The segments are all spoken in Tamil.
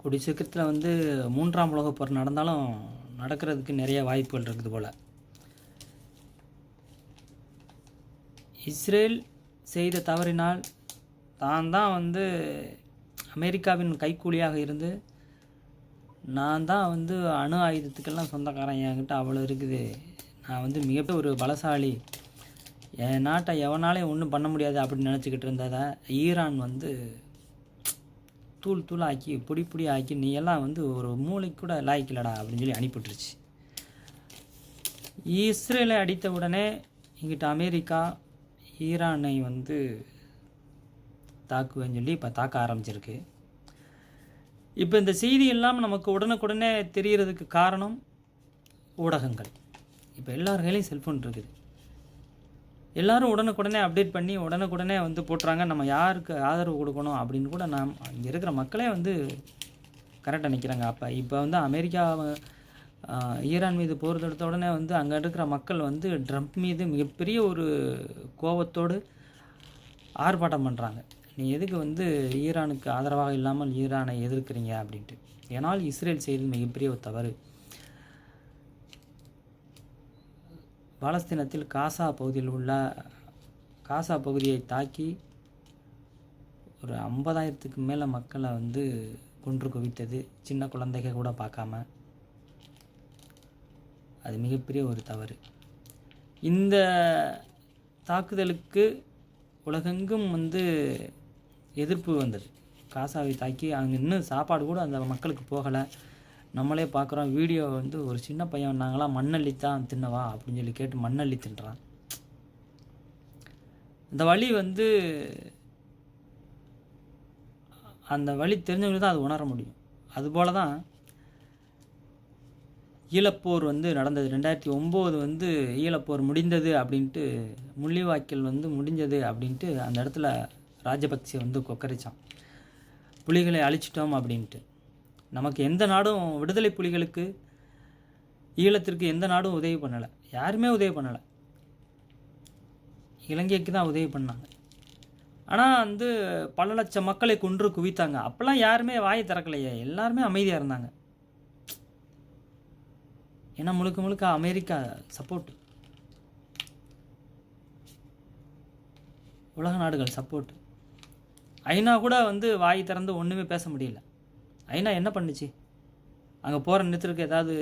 கூடி சீக்கிரத்தில் வந்து மூன்றாம் உலகப் போர் நடந்தாலும் நடக்கிறதுக்கு நிறைய வாய்ப்புகள் இருக்குது போல். இஸ்ரேல் செய்த தவறினால் தான் தான் வந்து அமெரிக்காவின் கைக்கூலியாக இருந்து நான் தான் வந்து அணு ஆயுதத்துக்கெல்லாம் சொந்தக்காரன் என்கிட்ட அவ்வளோ இருக்குது. நான் வந்து மிகப்பெரிய ஒரு பலசாலி. என் நாட்டை எவனாலையும் ஒன்றும் பண்ண முடியாது அப்படின்னு நினச்சிக்கிட்டு இருந்ததை ஈரான் வந்து தூள் தூள் ஆக்கி பொடி பொடி ஆக்கி நீ எல்லாம் வந்து ஒரு மூளைக்கு கூட லாய்க்கலடா அப்படின்னு சொல்லி அனுப்பிட்டுருச்சு. இஸ்ரேலை அடித்த உடனே இங்கிட்ட அமெரிக்கா ஈரானை வந்து தாக்குவேன்னு சொல்லி இப்போ தாக்க ஆரம்பிச்சிருக்கு. இப்போ இந்த செய்தி எல்லாம் நமக்கு உடனுக்குடனே தெரிகிறதுக்கு காரணம் ஊடகங்கள். இப்போ எல்லார் கையிலையும் செல்ஃபோன் இருக்குது. எல்லாரும் உடனுக்குடனே அப்டேட் பண்ணி உடனுக்குடனே வந்து போட்டுறாங்க. நம்ம யாருக்கு ஆதரவு கொடுக்கணும் அப்படின்னு கூட நாம் இங்கே இருக்கிற மக்களே வந்து கரெக்டாக நிற்கிறாங்க அப்போ இப்போ வந்து அமெரிக்கா ஈரான் மீது போர் தொடுத்த உடனே வந்து அங்கே இருக்கிற மக்கள் வந்து ட்ரம்ப் மீது மிகப்பெரிய ஒரு கோபத்தோடு ஆர்ப்பாட்டம் பண்ணுறாங்க நீ எதுக்கு வந்து ஈரானுக்கு ஆதரவாக இல்லாமல் ஈரானை எதிர்க்கிறீங்க அப்படின்ட்டு. ஏன்னால் இஸ்ரேல் செய்தது மிகப்பெரிய ஒரு தவறு. பாலஸ்தீனத்தில் காசா பகுதியில் உள்ள காசா பகுதியை தாக்கி ஒரு ஐம்பதாயிரத்துக்கு மேலே மக்களை வந்து கொன்று குவித்தது. சின்ன குழந்தைகள் கூட பார்க்காம. அது மிகப்பெரிய ஒரு தவறு. இந்த தாக்குதலுக்கு உலகெங்கும் வந்து எதிர்ப்பு வந்தது. காசாவை தாக்கி அங்கே இன்னும் சாப்பாடு கூட அந்த மக்களுக்கு போகலை. நம்மளே பார்க்குறோம் வீடியோ வந்து ஒரு சின்ன பையன் நாங்களாம் மண்ணள்ளி தான் தின்னவா அப்படின்னு சொல்லி கேட்டு மண்ணள்ளி தின்றான். இந்த வழி வந்து அந்த வழி தெரிஞ்சவங்களுக்கு தான் அது உணர முடியும். அதுபோல தான் ஈழப்போர் வந்து நடந்தது. ரெண்டாயிரத்தி ஒம்பது வந்து ஈழப்போர் முடிந்தது அப்படின்ட்டு முள்ளிவாய்க்கல் வந்து முடிஞ்சது அப்படின்ட்டு அந்த இடத்துல ராஜபக்சே வந்து கொக்கரிச்சான். புலிகளை அழிச்சிட்டோம் அப்படின்ட்டு. நமக்கு எந்த நாடும் விடுதலை புலிகளுக்கு ஈழத்திற்கு எந்த நாடும் உதவி பண்ணலை. யாருமே உதவி பண்ணலை. இலங்கைக்கு தான் உதவி பண்ணாங்க. ஆனால் வந்து பல லட்சம் மக்களை கொன்று குவித்தாங்க. அப்போல்லாம் யாருமே வாயை திறக்கலையே. எல்லாருமே அமைதியாக இருந்தாங்க. ஏன்னா முழுக்க முழுக்க அமெரிக்கா சப்போர்ட் உலக நாடுகள் சப்போர்ட் ஐநா கூட வந்து வாய் திறந்து ஒன்றுமே பேச முடியல. ஐநா என்ன பண்ணுச்சு? அங்கே போகிற நேரத்துக்கு ஏதாவது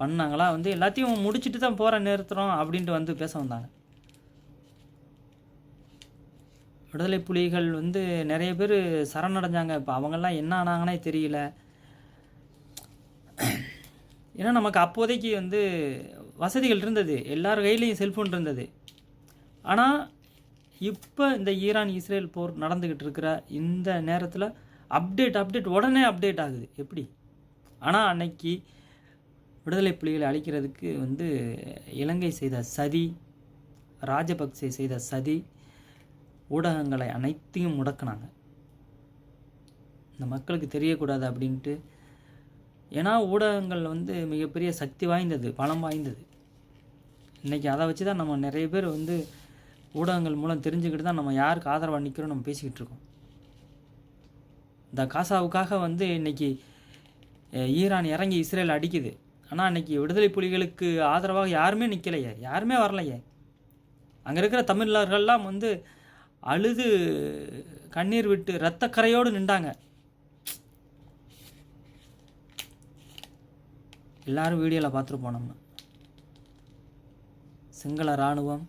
பண்ணாங்களா? வந்து எல்லாத்தையும் முடிச்சுட்டு தான் போகிற நிறுத்துகிறோம் அப்படின்ட்டு வந்து பேச வந்தாங்க. விடுதலை புலிகள் வந்து நிறைய பேர் சரணடைஞ்சாங்க. இப்போ அவங்கெல்லாம் என்ன ஆனாங்கன்னே தெரியல. ஏன்னா நமக்கு அப்போதைக்கு வந்து வசதிகள் இருந்தது. எல்லார் கையிலையும் செல்ஃபோன் இருந்தது. ஆனால் இப்போ இந்த ஈரான் இஸ்ரேல் போர் நடந்துக்கிட்டு இருக்கிற இந்த நேரத்தில் அப்டேட் அப்டேட் உடனே அப்டேட் ஆகுது. எப்படி? ஆனால் அன்னைக்கு விடுதலை புலிகளை அழிக்கிறதுக்கு வந்து இலங்கை செய்த சதி ராஜபக்சே செய்த சதி ஊடகங்களை அனைத்தையும் முடக்கினாங்க. இந்த மக்களுக்கு தெரியக்கூடாது அப்படின்ட்டு. ஏன்னா ஊடகங்கள் வந்து மிகப்பெரிய சக்தி வாய்ந்தது பலம் வாய்ந்தது. இன்றைக்கி அதை வச்சு தான் நம்ம நிறைய பேர் வந்து ஊடகங்கள் மூலம் தெரிஞ்சுக்கிட்டு தான் நம்ம யாருக்கு ஆதரவாக நிற்கிறோம் நம்ம பேசிக்கிட்டு இருக்கோம். இந்த காசாவுக்காக வந்து இன்னைக்கு ஈரான் இறங்கி இஸ்ரேல் அடிக்குது. ஆனால் இன்றைக்கி விடுதலை புலிகளுக்கு ஆதரவாக யாருமே நிற்கலையே யாருமே வரலையே. அங்கே இருக்கிற தமிழர்கள்லாம் வந்து அழுது கண்ணீர் விட்டு இரத்தக்கரையோடு நின்றாங்க. எல்லாரும் வீடியோவில் பார்த்துட்டு போனோம்னா. சிங்கள இராணுவம்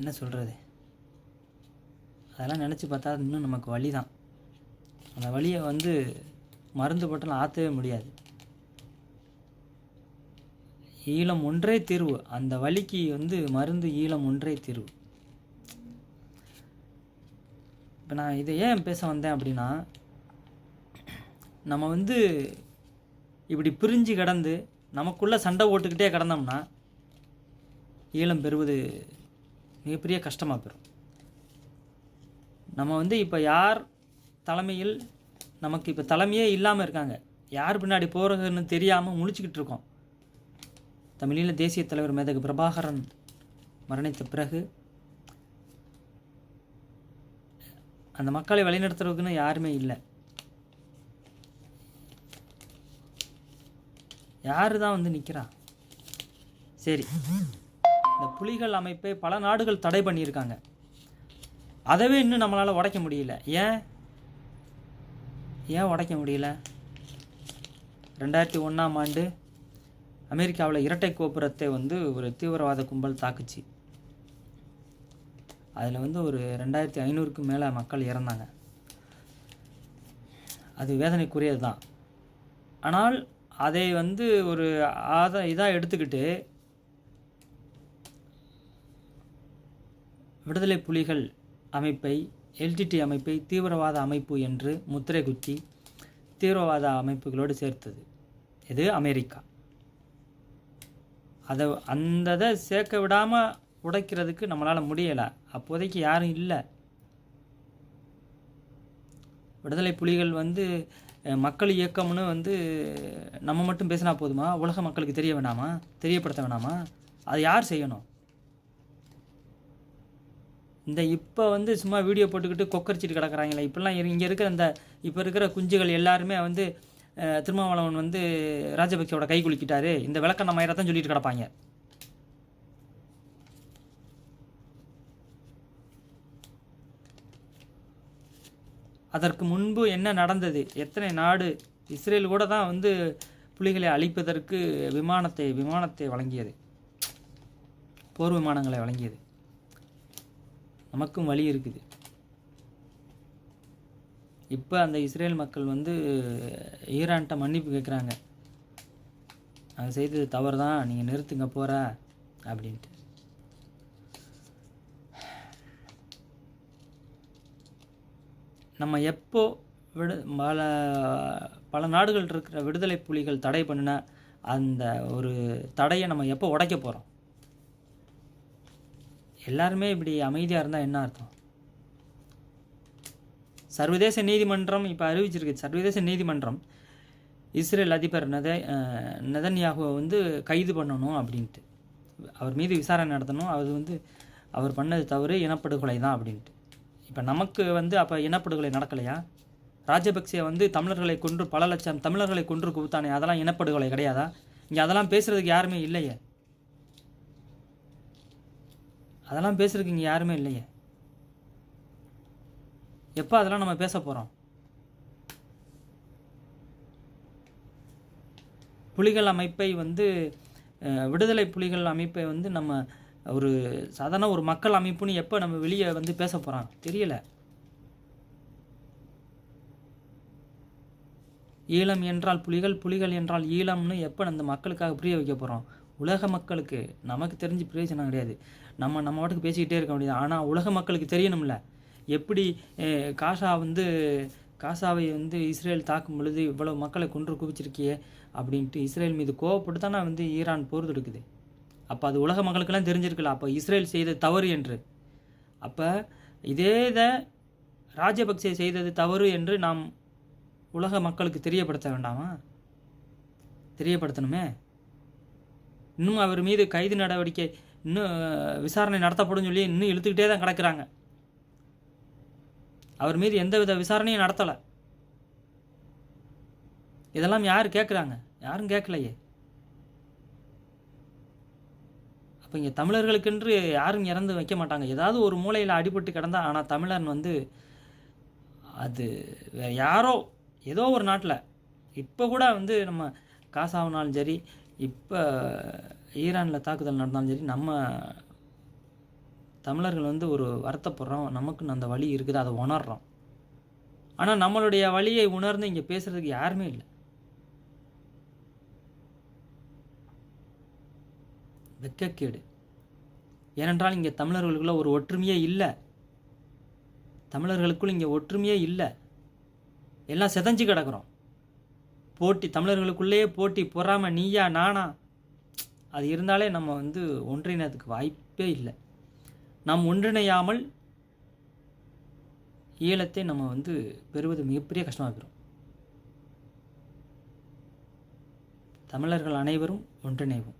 என்ன சொல்கிறது அதெல்லாம் நினச்சி பார்த்தா இன்னும் நமக்கு வழி தான் அந்த வழியை வந்து மருந்து போட்டாலும் ஆற்றவே முடியாது. ஈழம் ஒன்றே தீர்வு. அந்த வழிக்கு வந்து மருந்து ஈழம் ஒன்றே தீர்வு. இப்போ நான் இதை ஏன் பேச வந்தேன் அப்படின்னா நம்ம வந்து இப்படி பிரிஞ்சு கிடந்து நமக்குள்ளே சண்டை ஓட்டுக்கிட்டே கிடந்தோம்னா ஈழம் பெறுவது மிகப்பெரிய கஷ்டமாக பெறும் நம்ம வந்து இப்போ யார் தலைமையில் நமக்கு இப்போ தலைமையே இல்லாமல் இருக்காங்க. யார் பின்னாடி போகிறதுன்னு தெரியாமல் முழிச்சுக்கிட்டு இருக்கோம். தமிழீழ தேசிய தலைவர் மேதகு பிரபாகரன் மரணித்த பிறகு அந்த மக்களை வழிநடத்துறதுக்குன்னு யாருமே இல்லை. யார் தான் வந்து நிற்கிறா சரி. இந்த புலிகள் அமைப்பை பல நாடுகள் தடை பண்ணியிருக்காங்க. அதவே இன்னும் நம்மளால் உடைக்க முடியல. ஏன்? ஏன் உடைக்க முடியல? ரெண்டாயிரத்தி ஒன்றாம் ஆண்டு அமெரிக்காவில் இரட்டை கோபுரத்தை வந்து ஒரு தீவிரவாத கும்பல் தாக்குச்சு. அதில் வந்து ஒரு ரெண்டாயிரத்தி ஐநூறுக்கும் மேலே மக்கள் இறந்தாங்க. அது வேதனைக்குரியது தான் ஆனால் அதை வந்து ஒரு ஆத இதாக எடுத்துக்கிட்டு விடுதலை புலிகள் அமைப்பை எல்டிடி அமைப்பை தீவிரவாத அமைப்பு என்று முத்திரை குத்தி தீவிரவாத அமைப்புகளோடு சேர்த்தது. இது அமெரிக்கா. அதை அந்த இதை சேர்க்க விடாமல் உடைக்கிறதுக்கு நம்மளால் முடியலை. அப்போதைக்கு யாரும் இல்லை. விடுதலை புலிகள் வந்து மக்கள் இயக்கம்னு வந்து நம்ம மட்டும் பேசினா போதுமா? உலக மக்களுக்கு தெரிய வேணாமா? தெரியப்படுத்த வேணாமா? அது யார் செய்யணும்? இந்த இப்போ வந்து சும்மா வீடியோ போட்டுக்கிட்டு கொக்கரிச்சிட்டு கிடக்குறாங்களே. இப்படிலாம் இங்கே இருக்கிற இந்த இப்போ இருக்கிற குஞ்சுகள் எல்லாருமே வந்து திருமாவளவன் வந்து ராஜபக்சோட கை குலுக்கிட்டாரு. இந்த விளக்க நம்ம தான் சொல்லிட்டு கிடப்பாங்க. அதற்கு முன்பு என்ன நடந்தது? எத்தனை நாடு இஸ்ரேல் கூட தான் வந்து புலிகளை அழிப்பதற்கு விமானத்தை விமானத்தை வழங்கியது. போர் விமானங்களை வழங்கியது. நமக்கும் வழி இருக்குது. இப்போ அந்த இஸ்ரேல் மக்கள் வந்து ஈரான்கிட்ட மன்னிப்பு கேட்குறாங்க நாங்கள் செய்தது தவறு தான் நீங்கள் நிறுத்துங்க போகிற அப்படின்ட்டு. நம்ம எப்போ விடு பல பல நாடுகள் இருக்கிற விடுதலை புலிகள் தடை பண்ணின அந்த ஒரு தடையை நம்ம எப்போ உடைக்க போகிறோம் எல்லாருமே இப்படி அமைதியாக இருந்தால் என்ன அர்த்தம்? சர்வதேச நீதிமன்றம் இப்போ அறிவிச்சிருக்கு. சர்வதேச நீதிமன்றம் இஸ்ரேல் அதிபர் நெத நெதன்யாகுவை வந்து கைது பண்ணணும் அப்படின்ட்டு. அவர் மீது விசாரணை நடத்தணும். அது வந்து அவர் பண்ணது தவறு இனப்படுகொலை தான் அப்படின்ட்டு. இப்போ நமக்கு வந்து அப்போ இனப்படுகொலை நடக்கலையா? ராஜபக்சே வந்து தமிழர்களை கொன்று பல லட்சம் தமிழர்களை கொன்று குவித்தானே? அதெல்லாம் இனப்படுகொலை கிடையாதா? இங்கே அதெல்லாம் பேசுகிறதுக்கு யாருமே இல்லையே. அதெல்லாம் பேசுகிறதுக்கு இங்கே யாருமே இல்லையே. எப்போ அதெல்லாம் நம்ம பேச போகிறோம் புலிகள் அமைப்பை வந்து விடுதலை புலிகள் அமைப்பை வந்து நம்ம ஒரு சாதாரண ஒரு மக்கள் அமைப்புன்னு எப்போ நம்ம வெளியே வந்து பேச போகிறோம் தெரியல. ஈழம் என்றால் புலிகள் புலிகள் என்றால் ஈழம்னு எப்போ அந்த மக்களுக்காக புரிய வைக்க போகிறோம் உலக மக்களுக்கு நமக்கு தெரிஞ்சு பிரயோஜனம் கிடையாது. நம்ம நம்ம வாட்டுக்கு பேசிக்கிட்டே இருக்க முடியாது ஆனால் உலக மக்களுக்கு தெரியணும்ல. எப்படி காஷா காசா வந்து காசாவை வந்து இஸ்ரேல் தாக்கும் பொழுது இவ்வளோ மக்களை கொன்று குவிச்சிருக்கியே அப்படின்ட்டு இஸ்ரேல் மீது கோவப்பட்டு தானே வந்து ஈரான் போர் தொடுக்குது. அப்போ அது உலக மக்களுக்கெல்லாம் தெரிஞ்சிருக்கல அப்போ இஸ்ரேல் செய்த தவறு என்று. அப்போ இதே இதை ராஜபக்சே செய்தது தவறு என்று நாம் உலக மக்களுக்கு தெரியப்படுத்த வேண்டாமா? தெரியப்படுத்தணுமே? இன்னும் அவர் மீது கைது நடவடிக்கை இன்னும் விசாரணை நடத்தப்படும் சொல்லி இன்னும் இழுத்துக்கிட்டே தான் கிடக்குறாங்க. அவர் மீது எந்தவித விசாரணையும் நடத்தலை. இதெல்லாம் யார் கேட்குறாங்க யாரும் கேட்கலையே அப்போ இங்கே தமிழர்களுக்கென்று யாரும் இறந்து வைக்க மாட்டாங்க. ஏதாவது ஒரு மூலையில் அடிபட்டு கிடந்தா ஆனால் தமிழன் வந்து அது வேற யாரோ ஏதோ ஒரு நாட்டில். இப்போ கூட வந்து நம்ம காசாவினாலும் சரி இப்போ ஈரானில் தாக்குதல் நடந்தாலும் சரி நம்ம தமிழர்கள் வந்து ஒரு வருத்தப்படுறோம். நமக்குன்னு அந்த வழி இருக்குது அதை உணர்கிறோம் ஆனால் நம்மளுடைய வழியை உணர்ந்து இங்கே பேசுகிறதுக்கு யாருமே இல்லை. வெக்கக்கேடு. ஏனென்றால் இங்கே தமிழர்களுக்குள்ள ஒரு ஒற்றுமையே இல்லை. தமிழர்களுக்குள் இங்கே ஒற்றுமையே இல்லை. எல்லாம் செதஞ்சு கிடக்குறோம். போட்டி தமிழர்களுக்குள்ளேயே போட்டி பொறாமல் நீயா நானா? அது இருந்தாலே நம்ம வந்து ஒன்றிணையத்துக்கு வாய்ப்பே இல்லை. நாம் ஒன்றிணையாமல் ஈழத்தை நம்ம வந்து பெறுவது மிகப்பெரிய கஷ்டமாக போயிடும் தமிழர்கள் அனைவரும் ஒன்றிணைவோம்.